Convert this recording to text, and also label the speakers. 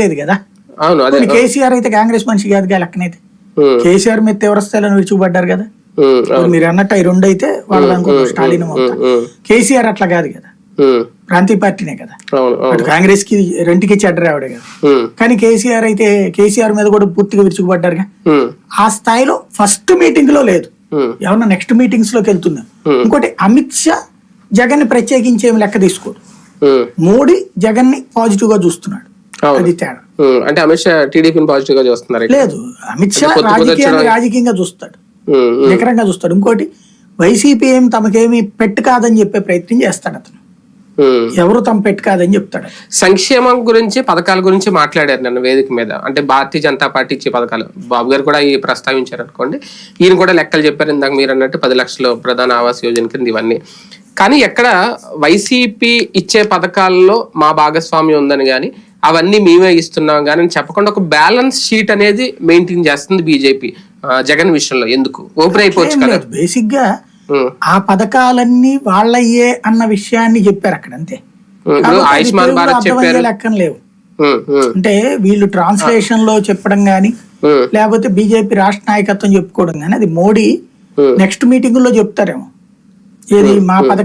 Speaker 1: లేదు కదా?
Speaker 2: అవును అదే
Speaker 1: కేసీఆర్ అయితే కాంగ్రెస్ మనిషి కాదు కదా లెక్కనైతే
Speaker 2: ఉమ్,
Speaker 1: కేసీఆర్ మీద తీవ్ర స్థాయిలో విరుచుకుపడ్డారు కదా? మీరు అన్నట్టు అవి రెండు అయితే వాళ్ళు స్టాలిన్ కేసీఆర్ అట్లా కాదు కదా? ప్రాంతీయ పార్టీనే కదా? అటు కాంగ్రెస్కి రెండుకి చెడ్డరావిడే కదా? కానీ కేసీఆర్ అయితే కేసీఆర్ మీద కూడా పూర్తిగా విరుచుకుపడ్డారుగా ఆ స్థాయిలో ఫస్ట్ మీటింగ్లో లేదు ఏమన్నా నెక్స్ట్ మీటింగ్స్లోకి వెళ్తున్నాం. ఇంకోటి అమిత్ షా జగన్ని ప్రత్యేకించి ఏమి లెక్క తీసుకోడు. మోడీ జగన్ని పాజిటివ్గా చూస్తున్నాడు. అది తేడా.
Speaker 2: అంటే అమిత్ షా టీడీపీని పాజిటివ్గా చూస్తున్నారు.
Speaker 1: లేదు. అమిత్ షా రాజకీయాన్ని రాజకీయంగా చూస్తాడు. నికరంగా చూస్తాడు. ఇంకోటి వైసీపీ ఏం తమకేమి పెట్టు కాదని చెప్పే ప్రయత్నం చేస్తాడు అతను. ఎవరు తమ పెట్టు కాదని చెప్తాడు
Speaker 2: సంక్షేమం గురించి పథకాల గురించి మాట్లాడారు నన్ను వేదిక మీద. అంటే భారతీయ జనతా పార్టీ ఇచ్చే పథకాలు. బాబు గారు కూడా ఈ ప్రస్తావించారు అనుకోండి. ఈయన కూడా లెక్కలు చెప్పారు ఇందాక మీరు అన్నట్టు పది లక్షలు ప్రధాన ఆవాస్ యోజన కింద ఇవన్నీ. కానీ ఎక్కడ వైసీపీ ఇచ్చే పథకాల్లో మా భాగస్వామ్యం ఉందని కానీ అవన్నీ మేమే ఇస్తున్నాం కానీ చెప్పకుండా ఒక బ్యాలెన్స్ షీట్ అనేది మెయింటైన్ చేస్తుంది బీజేపీ జగన్ విషయంలో. ఎందుకు? ఓపెన్ అయిపోవచ్చు కదా. బేసిక్గా
Speaker 1: ఆ పథకాలన్నీ వాళ్ళయ్యే అన్న విషయాన్ని చెప్పారు అక్కడ అంతే.
Speaker 2: ఆయుష్మాన్ భారత్ చెప్పారు.
Speaker 1: లెక్కన లేవు. అంటే వీళ్ళు ట్రాన్స్లేషన్లో చెప్పడం గాని లేకపోతే బీజేపీ రాష్ట్ర నాయకత్వం చెప్పుకోవడం కానీ అది మోడీ. నెక్స్ట్ మీటింగ్లో చెప్తారేమో. ఏది మా పథకాలు